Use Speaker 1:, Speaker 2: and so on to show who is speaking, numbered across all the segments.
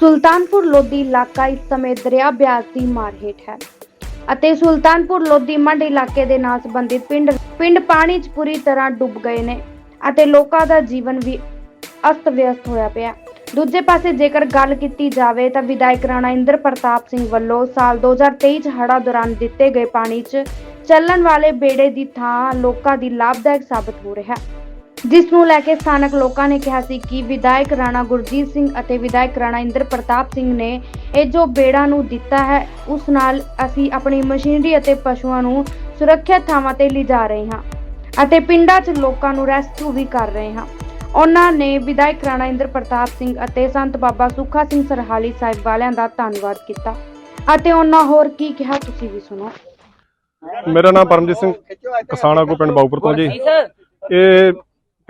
Speaker 1: ਸੁਲਤਾਨਪੁਰ ਲੋਧੀ ਇਲਾਕਾ ਇਸ ਸਮੇਂ ਦਰਿਆ ਬਿਆਸ ਦੀ ਮਾਰ ਹੇਠ ਹੈ ਅਤੇ ਸੁਲਤਾਨਪੁਰ ਲੋਧੀ ਮੰਡ ਇਲਾਕੇ ਦੇ ਨਾਲ ਸੰਬੰਧਿਤ ਪਿੰਡ ਪਿੰਡ ਪਾਣੀ 'ਚ ਪੂਰੀ ਤਰ੍ਹਾਂ ਡੁੱਬ ਗਏ ਨੇ ਅਤੇ ਲੋਕਾਂ ਦਾ ਜੀਵਨ ਵੀ ਅਸਤ-ਵਿਅਸਤ ਹੋਇਆ ਪਿਆ। ਦੂਜੇ ਪਾਸੇ ਜੇਕਰ ਗੱਲ ਕੀਤੀ ਜਾਵੇ ਤਾਂ ਵਿਧਾਇਕ ਰਾਣਾ ਇੰਦਰ ਪ੍ਰਤਾਪ ਸਿੰਘ ਵੱਲੋਂ ਸਾਲ 2023 ਚ ਹੜਾ ਦੌਰਾਨ ਦਿੱਤੇ ਗਏ ਪਾਣੀ 'ਚ ਚੱਲਣ ਵਾਲੇ ਬੇੜੇ ਦੀ ਥਾਂ ਲੋਕਾਂ ਦੀ ਲਾਭਦਾਇਕ ਸਾਬਤ ਹੋ ਰਿਹਾ ਹੈ। ਜਿਸ ਨੂੰ ਲੈ ਕੇ ਸਥਾਨਕ ਲੋਕਾਂ ਨੇ ਕਿਹਾ ਸੀ ਕਿ ਵਿਧਾਇਕ ਰਾਣਾ ਗੁਰਜੀਤ ਸਿੰਘ ਅਤੇ ਵਿਧਾਇਕ ਰਾਣਾ ਇੰਦਰ ਪ੍ਰਤਾਪ ਸਿੰਘ ਨੇ ਇਹ ਜੋ ਬੇੜਾ ਨੂੰ ਦਿੱਤਾ ਹੈ ਉਸ ਨਾਲ ਅਸੀਂ ਆਪਣੀ ਮਸ਼ੀਨਰੀ ਅਤੇ ਪਸ਼ੂਆਂ ਨੂੰ ਸੁਰੱਖਿਅਤ ਥਾਵਾਂ ਤੇ ਲਿਜਾ ਰਹੇ ਹਾਂ ਅਤੇ ਪਿੰਡਾਂ 'ਚ ਲੋਕਾਂ ਨੂੰ ਰੈਸਕਿਊ ਵੀ ਕਰ ਰਹੇ ਹਾਂ। ਉਹਨਾਂ ਨੇ ਵਿਧਾਇਕ ਰਾਣਾ ਇੰਦਰ ਪ੍ਰਤਾਪ ਸਿੰਘ ਅਤੇ ਸੰਤ ਬਾਬਾ ਸੁੱਖਾ ਸਿੰਘ ਸਰਹਾਲੀ ਸਾਹਿਬ ਵਾਲਿਆਂ ਦਾ ਧੰਨਵਾਦ ਕੀਤਾ। ਅਤੇ ਉਹਨਾਂ ਹੋਰ ਕੀ ਕਿਹਾ ਤੁਸੀਂ ਵੀ ਸੁਣੋ।
Speaker 2: ਮੇਰਾ ਨਾਮ ਪਰਮਜੀਤ ਸਿੰਘ ਕਿਸਾਨ ਆਗੂ ਪਿੰਡ ਬਾਉਪੁਰ ਤੋਂ ਜੀ। ਇਹ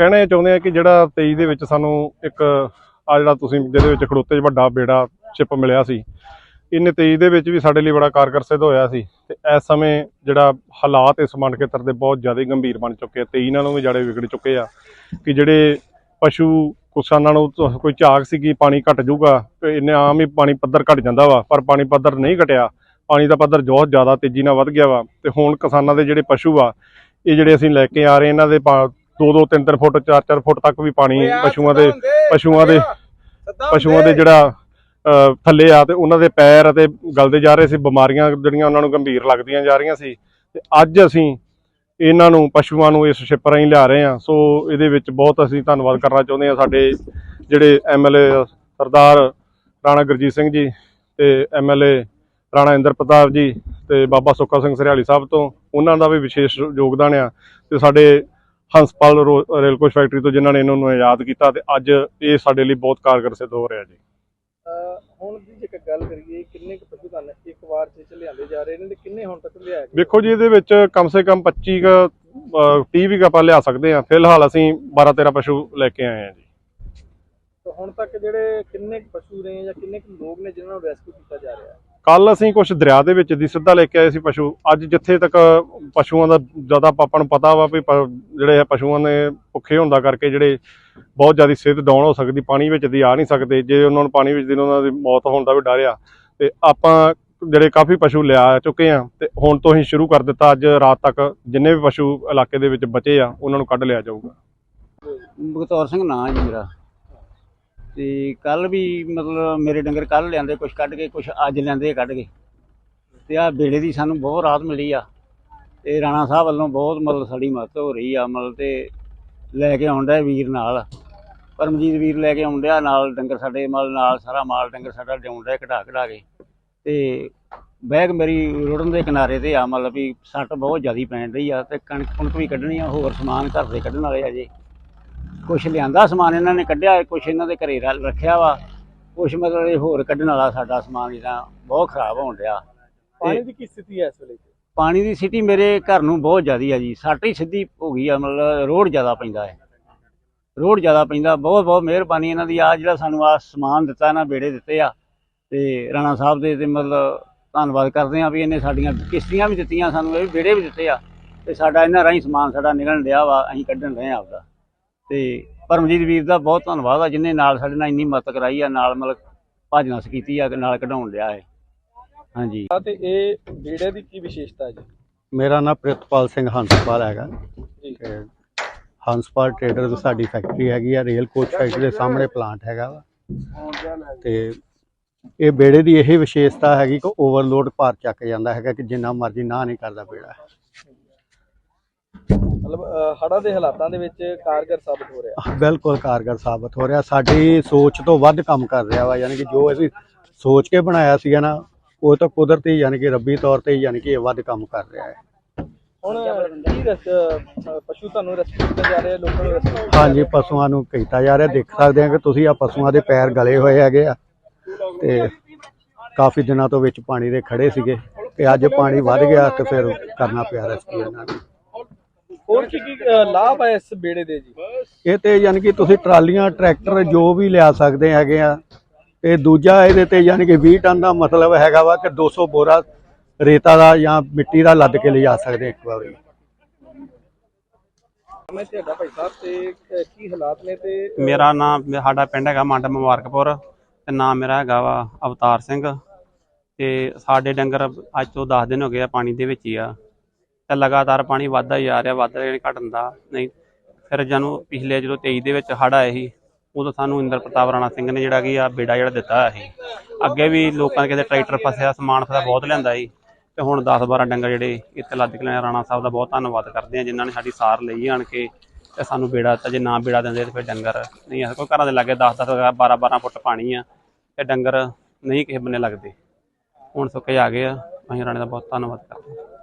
Speaker 2: ਕਹਿਣਾ ਇਹ ਚਾਹੁੰਦੇ ਆ ਕਿ ਜਿਹੜਾ 23 ਦੇ ਵਿੱਚ ਸਾਨੂੰ ਇੱਕ ਆ ਜਿਹੜਾ ਤੁਸੀਂ ਜਿਹਦੇ ਵਿੱਚ ਖੜੋਤੇ 'ਚ ਵੱਡਾ ਬੇੜਾ ਚਿਪ ਮਿਲਿਆ ਸੀ, ਇਹਨੇ 23 ਦੇ ਵਿੱਚ ਵੀ ਸਾਡੇ ਲਈ ਬੜਾ ਕਾਰਗਰ ਸਿੱਧ ਹੋਇਆ ਸੀ ਤੇ ਇਸ ਸਮੇਂ ਜਿਹੜਾ ਹਾਲਾਤ ਇਸ ਮੰਡ ਖੇਤਰ ਦੇ ਬਹੁਤ ਜ਼ਿਆਦਾ ਗੰਭੀਰ ਬਣ ਚੁੱਕੇ ਆ। 23 ਨਾਲੋਂ ਵੀ ਜ਼ਿਆਦਾ ਵਿਗੜ ਚੁੱਕੇ ਆ ਕਿ ਜਿਹੜੇ ਪਸ਼ੂ ਕਿਸਾਨਾਂ ਨੂੰ ਕੋਈ ਝਾਕ ਸੀ ਕਿ ਪਾਣੀ ਘਟ ਜਾਊਗਾ, ਤੇ ਇਹਨੇ ਆਮ ਹੀ ਪਾਣੀ ਪੱਧਰ ਘਟ ਜਾਂਦਾ ਵਾ, ਪਰ ਪਾਣੀ ਪੱਧਰ ਨਹੀਂ ਘਟਿਆ। ਪਾਣੀ ਦਾ ਪੱਧਰ ਬਹੁਤ ਜ਼ਿਆਦਾ ਤੇਜ਼ੀ ਨਾਲ ਵੱਧ ਗਿਆ ਵਾ ਤੇ ਹੁਣ ਕਿਸਾਨਾਂ ਦੇ ਜਿਹੜੇ ਪਸ਼ੂ ਆ, ਇਹ ਜਿਹੜੇ ਅਸੀਂ ਲੈ ਕੇ ਆ ਰਹੇ ਇਹਨਾਂ ਦੇ 2-2 3-3 ਫੁੱਟ 4-4 ਫੁੱਟ ਤੱਕ ਵੀ ਪਾਣੀ ਪਸ਼ੂਆਂ ਦੇ ਪਸ਼ੂਆਂ ਦੇ ਪਸ਼ੂਆਂ ਦੇ ਜਿਹੜਾ ਥੱਲੇ ਆ ਤੇ ਉਹਨਾਂ ਦੇ ਪੈਰ ਅਤੇ ਗਲਦੇ ਜਾ ਰਹੇ ਸੀ ਬਿਮਾਰੀਆਂ ਜਿਹੜੀਆਂ ਉਹਨਾਂ ਨੂੰ ਗੰਭੀਰ ਲੱਗਦੀਆਂ ਜਾ ਰਹੀਆਂ ਸੀ। ਤੇ ਅੱਜ ਅਸੀਂ ਇਹਨਾਂ ਨੂੰ ਪਸ਼ੂਆਂ ਨੂੰ ਇਸ ਸ਼ਿਪ ਰਾਹੀਂ ਲਿਆ ਰਹੇ ਹਾਂ। ਸੋ ਇਹਦੇ ਵਿੱਚ ਬਹੁਤ ਅਸੀਂ ਧੰਨਵਾਦ ਕਰਨਾ ਚਾਹੁੰਦੇ ਹਾਂ ਸਾਡੇ ਜਿਹੜੇ ਐਮਐਲਏ ਸਰਦਾਰ ਰਾਣਾ ਗੁਰਜੀਤ ਸਿੰਘ ਜੀ ਤੇ ਐਮਐਲਏ ਰਾਣਾ ਇੰਦਰ ਪ੍ਰਤਾਪ ਜੀ ਤੇ ਬਾਬਾ ਸੁੱਖਾ ਸਿੰਘ ਸਰਿਆਲੀ ਸਾਹਿਬ ਤੋਂ ਉਹਨਾਂ ਦਾ ਵੀ ਵਿਸ਼ੇਸ਼ ਯੋਗਦਾਨ ਆ। ਤੇ ਸਾਡੇ ਹੰਸਪਾਲ ਰੇਲ ਕੋਚ ਫੈਕਟਰੀ ਤੋਂ ਜਿਨ੍ਹਾਂ ਨੇ ਇਹਨਾਂ ਨੂੰ ਆਜ਼ਾਦ ਕੀਤਾ ਤੇ ਅੱਜ ਇਹ ਸਾਡੇ ਲਈ ਬਹੁਤ ਕਾਰਗਰ ਸਿੱਧ ਹੋ ਰਿਹਾ ਜੀ।
Speaker 3: ਹੁਣ ਦੀ ਜੇਕਰ ਗੱਲ ਕਰੀਏ ਕਿੰਨੇ ਕੁ ਪਸ਼ੂ ਤੁਹਾਨੂੰ ਇੱਕ ਵਾਰ ਚ ਚ ਲਿਆਂਦੇ ਜਾ ਰਹੇ ਨੇ ਤੇ ਕਿੰਨੇ ਹੁਣ ਤੱਕ ਲਿਆਏ?
Speaker 2: ਵੇਖੋ ਜੀ ਇਹਦੇ ਵਿੱਚ ਕਮ ਸੇ ਕਮ 25 ਕੁ, ਅਹ, 30 ਵੀ ਆਪਾਂ ਲਿਆ ਸਕਦੇ ਹਾਂ। ਫਿਲਹਾਲ ਅਸੀਂ 12 13 ਪਸ਼ੂ ਲੈ ਕੇ ਆਏ ਹਾਂ ਜੀ।
Speaker 3: ਤੇ ਹੁਣ ਤੱਕ ਜਿਹੜੇ ਕਿੰਨੇ ਕੁ ਪਸ਼ੂ ਨੇ ਜਾਂ ਕਿੰਨੇ ਕੁ ਲੋਕ ਨੇ ਜਿਨ੍ਹਾਂ ਨੂੰ ਰੈਸਕਿਊ ਕੀਤਾ ਜਾ ਰਿਹਾ ਹੈ?
Speaker 2: ਕੱਲ ਅਸੀਂ ਕੁਝ ਦਰਿਆ ਦੇ ਵਿੱਚ ਦੀ ਸਿੱਧਾ ਲੈ ਕੇ ਆਏ ਸੀ ਪਸ਼ੂ। ਅੱਜ ਜਿੱਥੇ ਤੱਕ ਪਸ਼ੂਆਂ ਦਾ ਜ਼ਿਆਦਾ ਆਪਾਂ ਨੂੰ ਪਤਾ ਵਾ ਵੀ ਪ- ਜਿਹੜੇ ਆ ਪਸ਼ੂਆਂ ਨੇ ਭੁੱਖੇ ਹੋਣ ਦਾ ਕਰਕੇ ਜਿਹੜੇ ਬਹੁਤ ਜ਼ਿਆਦਾ ਸਿਹਤ ਡਾਊਨ ਹੋ ਸਕਦੀ, ਪਾਣੀ ਵਿੱਚ ਦੀ ਆ ਨਹੀਂ ਸਕਦੇ। ਜੇ ਉਹਨਾਂ ਨੂੰ ਪਾਣੀ ਵਿੱਚ ਦੀ ਉਹਨਾਂ ਦੀ ਮੌਤ ਹੋਣ ਦਾ ਵੀ ਡਰ ਆ, ਤੇ ਆਪਾਂ ਜਿਹੜੇ ਕਾਫੀ ਪਸ਼ੂ ਲਿਆ ਚੁੱਕੇ ਆ, ਤੇ ਹੁਣ ਤੋਂ ਹੀ ਸ਼ੁਰੂ ਕਰ ਦਿੱਤਾ। ਅੱਜ ਰਾਤ ਤੱਕ ਜਿੰਨੇ ਵੀ ਪਸ਼ੂ ਇਲਾਕੇ ਦੇ ਵਿੱਚ ਬਚੇ ਆ, ਉਹਨਾਂ ਨੂੰ ਕੱਢ ਲਿਆ ਜਾਊਗਾ।
Speaker 4: ਬਗਤੌਰ ਸਿੰਘ ਨਾਂ ਜੀ ਮੇਰਾ। ਤੇ ਕੱਲ ਵੀ ਮਤਲਬ ਮੇਰੇ ਡੰਗਰ ਕੱਲ ਲਿਆਂਦੇ ਕੁਝ ਕੱਢ ਕੇ ਕੁਝ ਅੱਜ ਲਿਆਂਦੇ ਕੱਢ ਕੇ। ਤੇ ਆ ਬੇੜੇ ਦੀ ਸਾਨੂੰ ਬਹੁਤ ਰਾਹਤ ਮਿਲੀ ਆ। ਤੇ ਰਾਣਾ ਸਾਹਿਬ ਵੱਲੋਂ ਬਹੁਤ ਮਤਲਬ ਸਾਡੀ ਮਦਦ ਹੋ ਰਹੀ ਆ, ਮਤਲਬ ਤੇ ਲੈ ਕੇ ਆਉਂਦਾ ਵੀਰ ਨਾਲ। ਪਰਮਜੀਤ ਵੀਰ ਲੈ ਕੇ ਆਉਂਦਿਆ ਨਾਲ ਡੰਗਰ ਸਾਡੇ, ਮਤਲਬ ਨਾਲ ਸਾਰਾ ਮਾਲ ਡੰਗਰ ਸਾਡਾ ਲਿਆਉਂਦਾ ਕਢਾ ਕਢਾ ਕੇ। ਤੇ ਬੈਗ ਮੇਰੀ ਰੁੜਨ ਦੇ ਕਿਨਾਰੇ ਤੇ ਆ, ਮਤਲਬ ਵੀ ਸੱਟ ਬਹੁਤ ਜ਼ਿਆਦੀ ਪੈਣ ਰਹੀ ਆ ਤੇ ਕਣਕ ਕੁਣਕ ਵੀ ਕੱਢਣੀ ਆ, ਹੋਰ ਸਮਾਨ ਘਰ ਦੇ ਕੱਢਣ ਵਾਲੇ ਆ ਜੇ। ਕੁਛ ਲਿਆਂਦਾ ਸਮਾਨ ਇਹਨਾਂ ਨੇ ਕੱਢਿਆ ਕੁਛ ਇਹਨਾਂ ਦੇ ਘਰੇ ਰ- ਰੱਖਿਆ ਵਾ। ਕੁਛ ਮਤਲਬ ਇਹ ਹੋਰ ਕੱਢਣ ਵਾਲਾ ਸਾਡਾ ਸਮਾਨ ਜਿਹੜਾ ਬਹੁਤ ਖਰਾਬ ਹੋਣ ਡਿਆ।
Speaker 3: ਪਾਣੀ ਦੀ ਕੀ ਸਥਿਤੀ ਹੈ ਇਸ ਵੇਲੇ?
Speaker 4: ਪਾਣੀ ਦੀ ਸਿਟੀ ਮੇਰੇ ਘਰ ਨੂੰ ਬਹੁਤ ਜ਼ਿਆਦੀ ਆ ਜੀ। ਸੱਟ ਹੀ ਸਿੱਧੀ ਹੋ ਗਈ ਆ ਮਤਲਬ ਰੋਡ ਜ਼ਿਆਦਾ ਪੈਂਦਾ ਹੈ। ਰੋਡ ਜ਼ਿਆਦਾ ਪੈਂਦਾ ਬਹੁਤ ਬਹੁਤ ਮਿਹਰਬਾਨੀ ਇਹਨਾਂ ਦੀ। ਆ ਜਿਹੜਾ ਸਾਨੂੰ ਆ ਸਮਾਨ ਦਿੱਤਾ ਇਹਨਾਂ ਬੇੜੇ ਦਿੱਤੇ ਆ ਤੇ ਰਾਣਾ ਸਾਹਿਬ ਦੇ ਤੇ ਮਤਲਬ ਧੰਨਵਾਦ ਕਰਦੇ ਆ ਵੀ ਇਹਨੇ ਸਾਡੀਆਂ ਕਿਸ਼ਤੀਆਂ ਵੀ ਦਿੱਤੀਆਂ ਸਾਨੂੰ ਇਹ ਵੀ ਬੇੜੇ ਵੀ ਦਿੱਤੇ ਆ ਤੇ ਸਾਡਾ ਇਹਨਾਂ ਰਾਹੀਂ ਸਮਾਨ ਸਾਡਾ ਨਿਕਲਣ ਡਿਆ ਵਾ ਅਸੀਂ ਕੱਢਣ ਰਹੇ ਆ ਆਪਦਾ। ਤੇ ਪਰਮਜੀਤ ਵੀਰ ਦਾ ਬਹੁਤ ਧੰਨਵਾਦ ਆ ਜਿਨੇ ਨਾਲ ਸਾਡੇ ਨਾਲ ਇੰਨੀ ਮਦਦ ਕਰਾਈ ਆ ਨਾਲ ਮਤਲਬ ਭੱਜ ਨਸ ਕੀਤੀ ਆ ਨਾਲ ਕਢਾਉਣ ਡਿਆ ਹੈ ਹਾਂਜੀ।
Speaker 3: ਆ ਤੇ ਇਹ ਬੇੜੇ ਦੀ ਕੀ ਵਿਸ਼ੇਸ਼ਤਾ ਹੈ ਜੀ?
Speaker 5: ਮੇਰਾ ਨਾਮ ਪ੍ਰਿਤਪਾਲ ਸਿੰਘ ਹੰਸਪਾਲ ਹੈਗਾ। ਤੇ ਹੰਸਪਾਲ ਟ੍ਰੇਡਰ ਦੀ ਸਾਡੀ ਫੈਕਟਰੀ ਹੈਗੀ ਆ ਰੇਲ ਕੋਚ ਫੈਕਟਰੀ ਦੇ ਸਾਹਮਣੇ ਪਲਾਂਟ ਹੈਗਾ ਵਾ। ਤੇ ਇਹ ਬੇੜੇ ਦੀ ਇਹ ਵਿਸ਼ੇਸ਼ਤਾ ਹੈਗੀ ਕਿ ਓਵਰਲੋਡ ਭਾਰ ਚੱਕ ਜਾਂਦਾ ਹੈਗਾ ਕਿ ਜਿੰਨਾ ਮਰਜ਼ੀ ਨਾ ਨਹੀਂ ਕਰਦਾ ਬੇੜਾ
Speaker 3: ਮਤਲਬ ਹੜ੍ਹਾਂ ਦੇ ਹਾਲਾਤਾਂ ਦੇ ਵਿੱਚ ਕਾਰਗਰ ਸਾਬਤ ਹੋ ਰਿਹਾ
Speaker 5: ਬਿਲਕੁਲ ਕਾਰਗਰ ਸਾਬਤ ਹੋ ਰਿਹਾ। ਸਾਡੀ ਸੋਚ ਤੋਂ ਵੱਧ ਕੰਮ ਕਰ ਰਿਹਾ ਵਾ ਯਾਨੀ ਕਿ ਜੋ ਅਸੀਂ ਸੋਚ ਕੇ ਬਣਾਇਆ ਸੀਗਾ ਨਾ ਉਹ ਤਾਂ ਕੁਦਰਤੀ ਯਾਨੀ ਕਿ ਰੱਬੀ ਤੌਰ ਤੇ ਯਾਨੀ ਕਿ ਇਹ ਵੱਧ ਕੰਮ ਕਰ ਰਿਹਾ ਹੈ।
Speaker 3: ਹੁਣ ਕੀ ਰਸ ਪਸ਼ੂ ਤੁਹਾਨੂੰ ਰੈਸਕਿਊ ਕੀਤੇ ਜਾ ਰਹੇ ਲੋਕਾਂ ਨੂੰ rescue
Speaker 5: ਹਾਂਜੀ ਪਸ਼ੂਆਂ ਨੂੰ ਕੀਤਾ ਜਾ ਰਿਹਾ। ਦੇਖ ਸਕਦੇ ਆ ਕਿ ਤੁਸੀਂ ਆ ਪਸ਼ੂਆਂ ਦੇ ਪੈਰ ਗਲੇ ਹੋਏ ਹੈਗੇ ਆ ਤੇ ਕਾਫੀ ਦਿਨਾਂ ਤੋਂ ਵਿੱਚ ਪਾਣੀ ਦੇ ਖੜੇ ਸੀਗੇ ਤੇ ਅੱਜ ਪਾਣੀ ਵੱਧ ਗਿਆ ਤੇ ਫਿਰ ਕਰਨਾ ਪਿਆ ਰੈਸਕਿਊ ਇਹਨਾਂ ਨੂੰ।
Speaker 3: ਹੋਰ ਕੀ ਕੀ ਲਾਭ ਹੈ ਇਸ ਬੇੜੇ ਦੇ ਜੀ?
Speaker 5: ਇਹ ਤੇ ਯਾਨੀ ਕਿ ਤੁਸੀਂ ਟਰਾਲੀਆਂ ਟਰੈਕਟਰ ਜੋ ਵੀ ਲਿਆ ਸਕਦੇ ਹੈਗੇ ਆ ਤੇ ਦੂਜਾ ਇਹਦੇ ਤੇ ਯਾਨੀ ਕਿ 20 ਟਨ ਦਾ ਮਤਲਬ ਹੈਗਾ ਵਾ ਕਿ 200 ਬੋਰਾ ਰੇਤਾ ਦਾ ਜਾਂ ਮਿੱਟੀ ਦਾ ਲੱਦ ਕੇ ਲਿਜਾ ਸਕਦੇ ਇੱਕ ਵਾਰੀ।
Speaker 3: ਮੈਂ ਤੁਹਾਡਾ ਭਾਈ ਸਾਹਿਬ ਤੇ ਅਹ, ਕੀ ਹਾਲਾਤ ਨੇ ਤੇ
Speaker 6: ਮੇਰਾ ਨਾਮ ਸਾਡਾ ਪਿੰਡ ਹੈਗਾ ਮੰਡ ਮੁਬਾਰਕਪੁਰ ਤੇ ਨਾਮ ਮੇਰਾ ਹੈਗਾ ਵਾ ਅਵਤਾਰ ਸਿੰਘ ਤੇ ਸਾਡੇ ਡੰਗਰ ਅੱਜ ਤੋਂ 10 ਦਿਨ ਹੋ ਗਏ ਆ ਪਾਣੀ ਦੇ ਵਿੱਚ ਹੀ ਆ। ਤਾਂ ਲਗਾਤਾਰ ਪਾਣੀ ਵੱਧਦਾ ਹੀ ਆ ਰਿਹਾ ਵੱਧਦਾ ਹੀ ਘਟਣ ਦਾ, ਨਹੀਂ। ਫਿਰ ਜਾਨੂੰ ਪਿਛਲੇ ਜਦੋਂ 23 ਦੇ ਵਿੱਚ ਹੜ੍ਹ ਆਏ ਸੀ, ਉਦੋਂ ਸਾਨੂੰ ਇੰਦਰ ਪ੍ਰਤਾਪ ਰਾਣਾ ਸਿੰਘ ਨੇ ਜਿਹੜਾ ਕਿ ਆ ਬੇੜਾ ਜਿਹੜਾ ਦਿੱਤਾ ਹੋਇਆ ਸੀ। ਅੱਗੇ ਵੀ ਲੋਕਾਂ ਦੇ ਕਿਤੇ ਟਰੈਕਟਰ ਫਸਿਆ, ਸਮਾਨ ਫਸਿਆ, ਬਹੁਤ ਲਿਆਂਦਾ ਸੀ। ਤੇ ਹੁਣ 10 12 ਡੰਗਰ ਜਿਹੜੇ ਇੱਥੇ ਲੱਦ ਕੇ ਲਿਆਏ, ਰਾਣਾ ਸਾਹਿਬ ਦਾ ਬਹੁਤ ਧੰਨਵਾਦ ਕਰਦੇ ਆ, ਜਿਨ੍ਹਾਂ ਨੇ ਸਾਡੀ ਸਾਰ ਲਈ ਆਣ ਕੇ ਤੇ ਸਾਨੂੰ ਬੇੜਾ ਦਿੱਤਾ। ਜੇ ਨਾ ਬੇੜਾ ਦਿੰਦੇ ਤੇ ਫਿਰ ਡੰਗਰ ਨਹੀਂ ਆ ਕੋਈ ਘਰਾਂ ਦੇ ਲਾਗੇ 10 10 12 12 ਫੁੱਟ ਪਾਣੀ ਆ ਤੇ ਡੰਗਰ ਨਹੀਂ ਕਿਸੇ ਬੰਨੇ ਲੱਗਦੇ। ਹੁਣ ਸੁੱਕੇ ਆ ਗਏ ਆ, ਅਸੀਂ ਰਾਣੇ ਦਾ ਬਹੁਤ ਧੰਨਵਾਦ ਕਰਦੇ ਹਾਂ।